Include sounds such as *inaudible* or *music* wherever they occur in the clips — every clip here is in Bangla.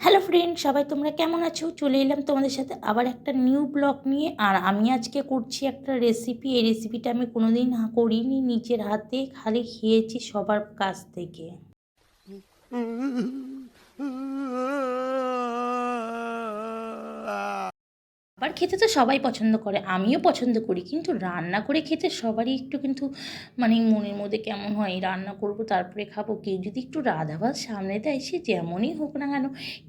হ্যালো ফ্রেন্ড সবাই তোমরা কেমন আছো? চলে এলাম তোমাদের সাথে আবার একটা নিউ ব্লগ নিয়ে। আর আমি আজকে করছি একটা রেসিপি এই রেসিপিটা আমি কোনোদিন দিন করিনি। নিজের হাতে খালি খেয়েছি সবার কাছ থেকে। *laughs* *laughs* আবার খেতে তো সবাই পছন্দ করে, আমিও পছন্দ করি। কিন্তু রান্না করে খেতে সবারই একটু কিন্তু মানে মনের মধ্যে কেমন হয় রান্না করব, তারপরে খাব। কেউ যদি একটু রাধা ভাত সামনে দেয়, সে যেমনই হোক না কেন,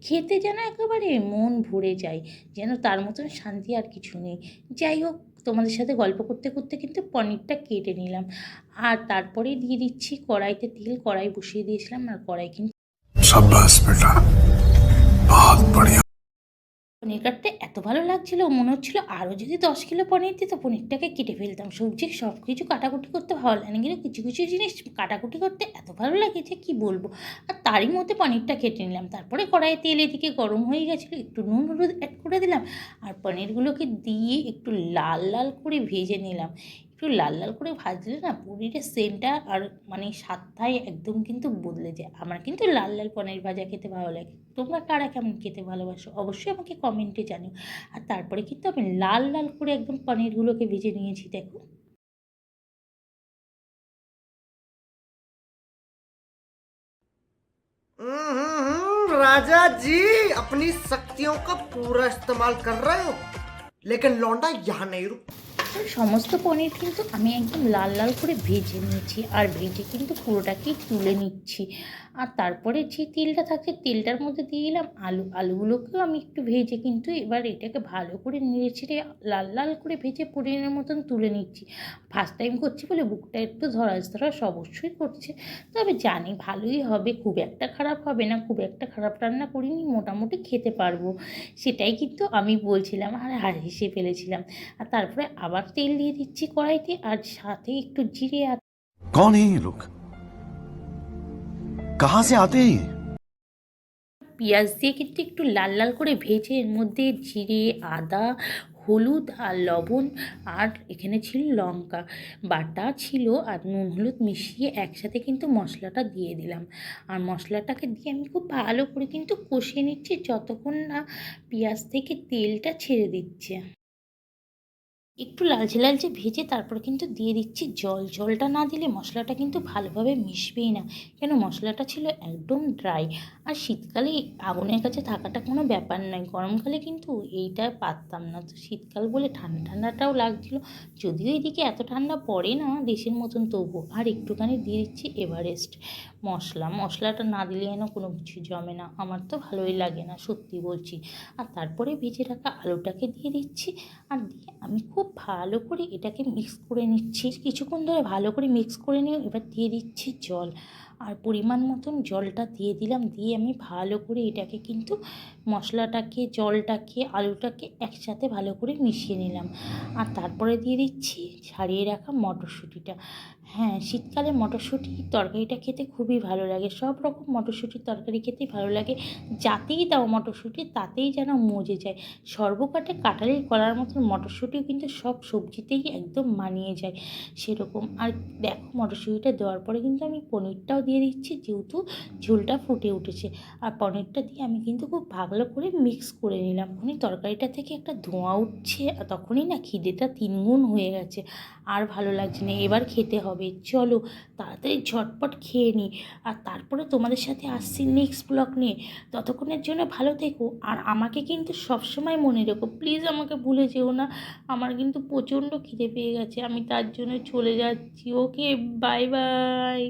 খেতে যেন একেবারে মন ভরে যায়, যেন তার মতন শান্তি আর কিছু নেই। যাই হোক, তোমাদের সাথে গল্প করতে করতে কিন্তু পনিরটা কেটে নিলাম। আর তারপরে দিয়ে দিচ্ছি কড়াইতে তেল, কড়াই বসিয়ে দিয়েছিলাম, আর কড়াই কিন্তু পনির কাটতে এত ভালো লাগছিল, মনে হচ্ছিল আরও যদি দশ কিলো পনির দিত, পনিরটাকে কেটে ফেলতাম। সবজি সব কিছু কাটাকুটি করতে ভালো লাগে কিন্তু কিছু কিছু জিনিস কাটাকুটি করতে এত ভালো লাগে যে কী বলব? আর তারই মধ্যে পনিরটা কেটে নিলাম। তারপরে কড়াইয়ে তেল এদিকে গরম হয়ে গেছিল, একটু নুন হলুদ অ্যাড করে দিলাম। আর পনিরগুলোকে দিয়ে একটু লাল লাল করে ভেজে নিলাম। একটু লাল লাল করে ভাজলে না পনিরের সেন্টটা আর মানে স্বাদটাই একদম কিন্তু বদলে যায় আমার কিন্তু লাল লাল পনির ভাজা খেতে ভালো লাগে তোমরা কারা কেমন খেতে ভালোবাসো অবশ্যই আমাকে কমেন্টে জানিও আর তারপরে কিন্তু আমি লাল লাল করে একদম পনিরগুলোকে ভেজে নিয়েছি দেখো हम्म, राजा जी अपनी शक्तियों का पूरा इस्तेमाल कर रहे हो लेकिन लौंडा यहाँ नहीं रुक আর সমস্ত পনির কিন্তু আমি একদম লাল লাল করে ভেজে নিয়েছি। আর ভেজে কিন্তু পুরোটাকেই তুলে নিচ্ছি। আর তারপরে যে তেলটা থাকছে, তেলটার মধ্যে দিয়ে দিলাম আলু। আলুগুলোকেও আমি একটু ভেজে কিন্তু এবার এটাকে ভালো করে নেড়ে ছেড়ে লাল লাল করে ভেজে পনিরের মতন তুলে নিচ্ছি। ফার্স্ট টাইম করছি বলে বুকটা একটু ধরাস ধরাস অবশ্যই করছে। তবে জানি ভালোই হবে, খুব একটা খারাপ হবে না, খুব একটা খারাপ রান্না করিনি, মোটামুটি খেতে পারব। সেটাই কিন্তু আমি বলছিলাম আর আর হেসে ফেলেছিলাম। আর তারপরে আবার আবার তেল দিয়ে দিচ্ছি কড়াইতে আর সাথে একটু জিরে আর এই লোক কাহা সে আতে পেঁয়াজ দিয়ে কিন্তু একটু লাল লাল করে ভেজে এর মধ্যে জিরে আদা হলুদ আর লবণ আর এখানে ছিল লঙ্কা। বাটা ছিল আর নুন হলুদ মিশিয়ে একসাথে কিন্তু মশলাটা দিয়ে দিলাম। আর মশলাটাকে দিয়ে আমি খুব ভালো করে কিন্তু কষিয়ে নিচ্ছি যতক্ষণ না পেঁয়াজ থেকে তেলটা ছেড়ে দিচ্ছে। একটু লালচে লালচে ভেজে তারপর কিন্তু দিয়ে দিচ্ছি জল। জলটা না দিলে মশলাটা কিন্তু ভালোভাবে মিশবেই না। কেন? মশলাটা ছিল একদম ড্রাই আর শীতকালে আগুনের কাছে থাকাটা কোনো ব্যাপার নয়। গরমকালে কিন্তু এইটা পারতাম না। তো শীতকাল বলে ঠান্ডা, ঠান্ডাটাও লাগছিল। যদিও এদিকে এত ঠান্ডা পড়ে না দেশের মতন তবু আর একটুখানি দিয়ে দিচ্ছি এভারেস্ট মশলা। মশলাটা না দিলে যেন কোনো কিছু জমে না। আমার তো ভালোই লাগে না, সত্যি বলছি। আর তারপরে ভেজে রাখা আলুটাকে দিয়ে দিচ্ছি। আর দিয়ে আমি ভালো করে এটাকে মিক্স করে নিচ্ছি। কিছুক্ষণ ধরে ভালো করে মিক্স করে নিয়ে এবার দিয়ে দিচ্ছি জল। আর পরিমাণ মতন জলটা দিয়ে দিলাম। দিয়ে আমি ভালো করে এটাকে কিন্তু মশলাটাকে, জলটাকে, আলুটাকে একসাথে ভালো করে মিশিয়ে নিলাম। আর তারপরে দিয়ে দিচ্ছি, ছাড়িয়ে রাখা মটরশুঁটিটা। হ্যাঁ শীতকালে মটরশুঁটির তরকারিটা খেতে খুবই ভালো লাগে। সব রকম মটরশুঁটির তরকারি খেতেই ভালো লাগে। যাতেই দাও মটরশুঁটি, তাতেই যেন মজে যায়। সর্বকাটে কাটালি করার মতন মটরশুঁটিও কিন্তু সব সবজিতেই একদম মানিয়ে যায় সেরকম। আর দেখো মটরশুঁটিটা দেওয়ার পরে কিন্তু আমি পনিরটাও দিয়ে দিচ্ছি, যেহেতু ঝোলটা ফুটে উঠেছে। আর পনিরটা দিয়ে আমি কিন্তু খুব ভালো করে মিক্স করে নিলাম। তখনই তরকারিটা থেকে একটা ধোঁয়া উঠছে তখনই না খিদেটা তিনগুণ হয়ে গেছে। আর ভালো লাগছে না। এবার খেতে হবে চলো তাড়াতাড়ি ঝটপট খেয়ে নিই আর তারপরে তোমাদের সাথে আসছি নেক্সট ব্লগ নিয়ে। ততক্ষণের জন্য ভালো থেকো। আর আমাকে কিন্তু সবসময় মনে রেখো প্লিজ আমাকে ভুলে যেও না। আমার কিন্তু প্রচণ্ড খিদে পেয়ে গেছে। আমি তার জন্য চলে যাচ্ছি। Okay bye bye